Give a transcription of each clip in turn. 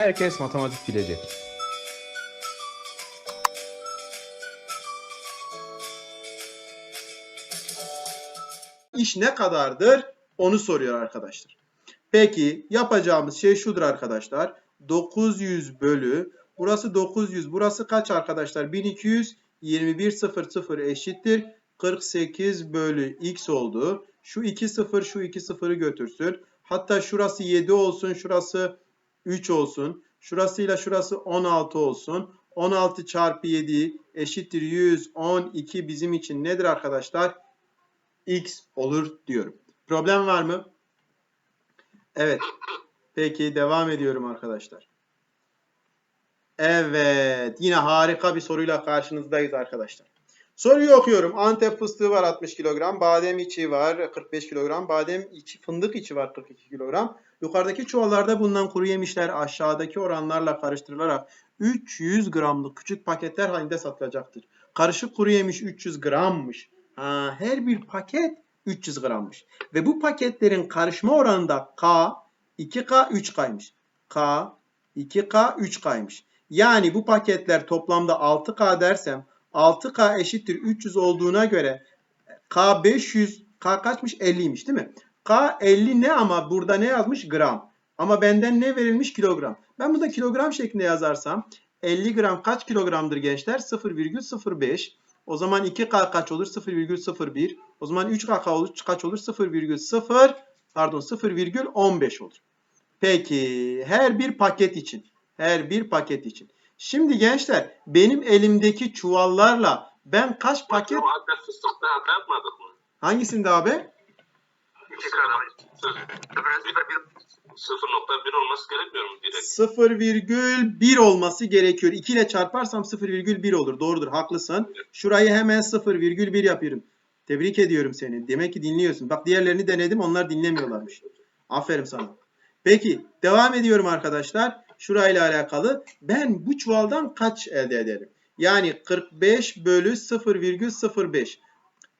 Herkes matematik bilecek. İş ne kadardır? Onu soruyor arkadaşlar. Peki yapacağımız şey şudur arkadaşlar. 900 bölü burası 900 burası kaç arkadaşlar? 1200 21 0 0 eşittir. 48 bölü x oldu. Şu 2 0 şu 2 0'ı götürsün. Hatta şurası 7 olsun şurası 3 olsun. Şurasıyla şurası 16 olsun. 16 çarpı 7 eşittir 112 bizim için nedir arkadaşlar? x olur diyorum. Problem var mı? Evet. Peki devam ediyorum arkadaşlar. Evet. Yine harika bir soruyla karşınızdayız arkadaşlar. Soruyu okuyorum. Antep fıstığı var 60 kilogram. Badem içi var 45 kilogram. Badem içi, fındık içi var 42 kilogram. Yukarıdaki çuvallarda bulunan kuru yemişler aşağıdaki oranlarla karıştırılarak 300 gramlık küçük paketler halinde satılacaktır. Karışık kuru yemiş 300 grammış. Ha, her bir paket 300 grammış. Ve bu paketlerin karışma oranı da K 2K 3K'ymış. K 2K 3K'ymış. Yani bu paketler toplamda 6K dersem 6K eşittir 300 olduğuna göre K 500 K kaçmış? 50'ymiş değil mi? K 50 ne ama burada ne yazmış? Gram. Ama benden ne verilmiş? Kilogram. Ben bunu da kilogram şeklinde yazarsam 50 gram kaç kilogramdır gençler? 0,05. O zaman 2K kaç olur? 0,01. O zaman 3K olur, kaç olur? 0,0 pardon 0,15 olur. Peki her bir paket için her bir paket için. Şimdi gençler benim elimdeki çuvallarla ben kaç paket Hocam Antep fıstıkta hata yapmadık mı? hangisinde abi? İki kadar. Bir de bir 0.1 olması gerekmiyor mu direkt? 0,1 olması gerekiyor. 2 ile çarparsam 0,1 olur. Doğrudur. Haklısın. Şurayı hemen 0,1 yapıyorum. Tebrik ediyorum seni. Demek ki dinliyorsun. Bak diğerlerini denedim. Onlar dinlemiyorlarmış. Aferin sana. Peki devam ediyorum arkadaşlar. Şurayla alakalı. Ben bu çuvaldan kaç elde ederim? Yani 45 bölü 0,05.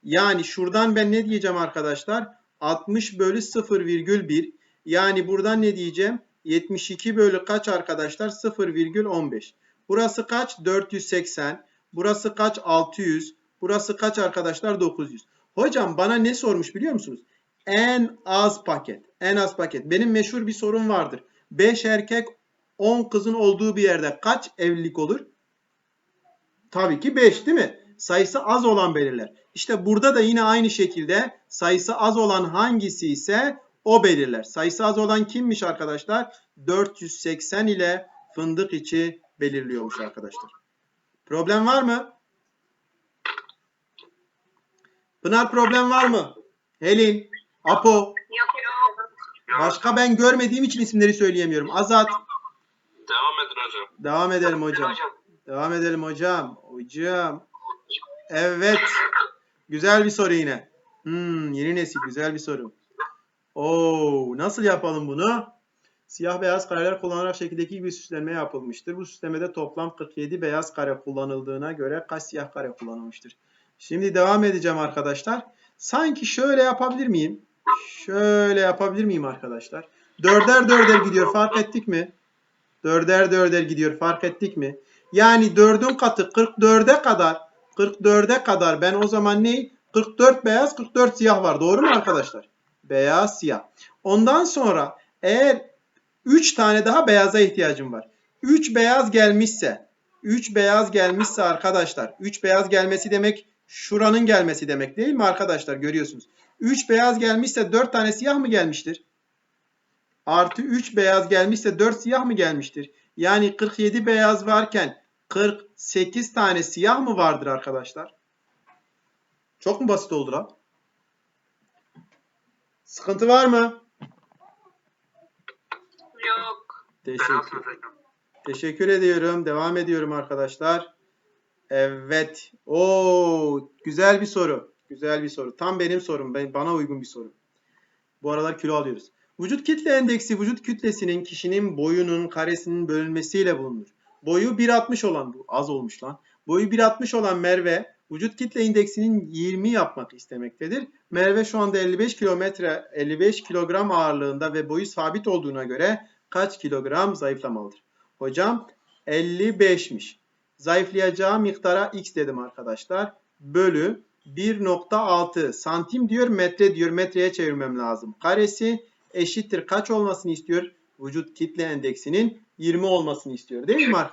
Yani şuradan ben ne diyeceğim arkadaşlar? 60 bölü 0,1. Yani buradan ne diyeceğim? 72 bölü kaç arkadaşlar? 0,15. Burası kaç? 480. Burası kaç? 600. Burası kaç arkadaşlar? 900. Hocam bana ne sormuş biliyor musunuz? En az paket. En az paket. Benim meşhur bir sorum vardır. 5 erkek 10 kızın olduğu bir yerde kaç evlilik olur? Tabii ki 5 değil mi? Sayısı az olan belirler. İşte burada da yine aynı şekilde sayısı az olan hangisi ise o belirler. Sayısı az olan kimmiş arkadaşlar? 480 ile fındık içi belirliyormuş arkadaşlar. Problem var mı? Pınar problem var mı? Helin, Apo, Yok yok. başka ben görmediğim için isimleri söyleyemiyorum. Azat, Devam edin hocam. devam edelim hocam. Devam edelim hocam. Hocam. Evet. Güzel bir soru yine. Hmm, yeni nesil güzel bir soru. Oo, nasıl yapalım bunu? Siyah beyaz kareler kullanarak şekildeki bir süsleme yapılmıştır. Bu süslemede toplam 47 beyaz kare kullanıldığına göre kaç siyah kare kullanılmıştır? Şimdi devam edeceğim arkadaşlar. Sanki şöyle yapabilir miyim? Şöyle yapabilir miyim arkadaşlar? Dörder dörder gidiyor fark ettik mi? Dörder dörder gidiyor fark ettik mi? Yani 4'ün katı 44'e kadar 44'e kadar ben o zaman ne? 44 beyaz 44 siyah var. Doğru mu arkadaşlar? Beyaz siyah. Ondan sonra eğer 3 tane daha beyaza ihtiyacım var. 3 beyaz gelmişse 3 beyaz gelmişse arkadaşlar 3 beyaz gelmesi demek şuranın gelmesi demek değil mi arkadaşlar? Görüyorsunuz. 3 beyaz gelmişse 4 tane siyah mı gelmiştir? Artı 3 beyaz gelmişse 4 siyah mı gelmiştir? Yani 47 beyaz varken 48 tane siyah mı vardır arkadaşlar? Çok mu basit oldu lan? Sıkıntı var mı? Yok. Teşekkür, teşekkür ediyorum. Devam ediyorum arkadaşlar. Evet. Oo, güzel bir soru. Güzel bir soru. Tam benim sorum. Ben, bana uygun bir soru. Bu aralar kilo alıyoruz. Vücut kitle endeksi vücut kütlesinin kişinin boyunun karesinin bölünmesiyle bulunur. Boyu 1.60 olan bu az olmuş lan. Boyu 1.60 olan Merve vücut kitle indeksinin 20 yapmak istemektedir. Merve şu anda 55 kilometre 55 kilogram ağırlığında ve boyu sabit olduğuna göre kaç kilogram zayıflamalıdır? Hocam 55'miş. Zayıflayacağı miktara x dedim arkadaşlar. Bölü 1.6 santim diyor metre diyor metreye çevirmem lazım. Karesi eşittir kaç olmasını istiyor? Vücut kitle endeksinin 20 olmasını istiyor değil mi arkadaşlar?